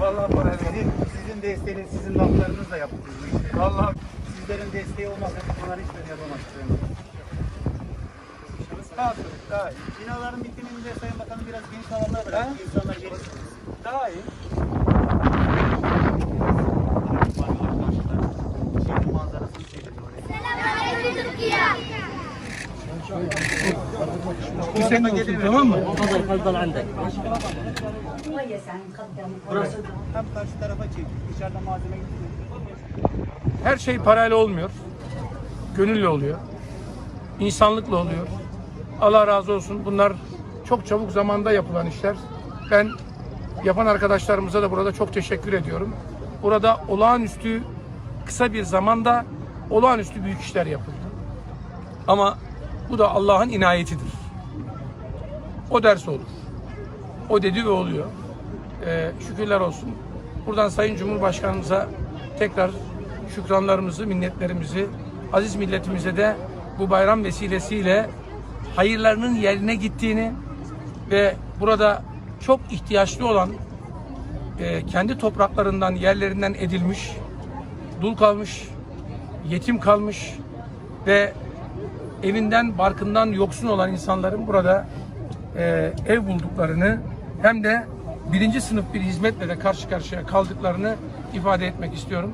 Vallahi parayla. Sizin, sizin desteğiniz, sizin laflarınızla yaptık bu işleri. Vallahi Sizlerin desteği olmasa biz bunları hiçbirini yapamazdık daha iyi. Daha iyi. Binaların bitiminde Sayın Bakanım biraz geniş alanlar bıraktık. İnsanlar geniş. Daha iyi. sen olsun tamam mı? Fazla fazla andak. Burası tam karşı tarafa çek. Dışarıda malzeme Her şey parayla olmuyor. Gönüllü oluyor. İnsanlıkla oluyor. Allah razı olsun. Bunlar çok çabuk zamanda yapılan işler. Ben yapan arkadaşlarımıza da burada çok teşekkür ediyorum. Burada olağanüstü kısa bir zamanda olağanüstü büyük işler yapıldı. Ama bu da Allah'ın inayetidir. O ders olur. O dedi ve oluyor. Ee, şükürler olsun. Buradan Sayın Cumhurbaşkanımıza tekrar şükranlarımızı, minnetlerimizi, aziz milletimize de bu bayram vesilesiyle hayırlarının yerine gittiğini ve burada çok ihtiyaçlı olan e, kendi topraklarından, yerlerinden edilmiş, dul kalmış, yetim kalmış ve evinden, barkından yoksun olan insanların burada e, ev bulduklarını hem de birinci sınıf bir hizmetle de karşı karşıya kaldıklarını ifade etmek istiyorum.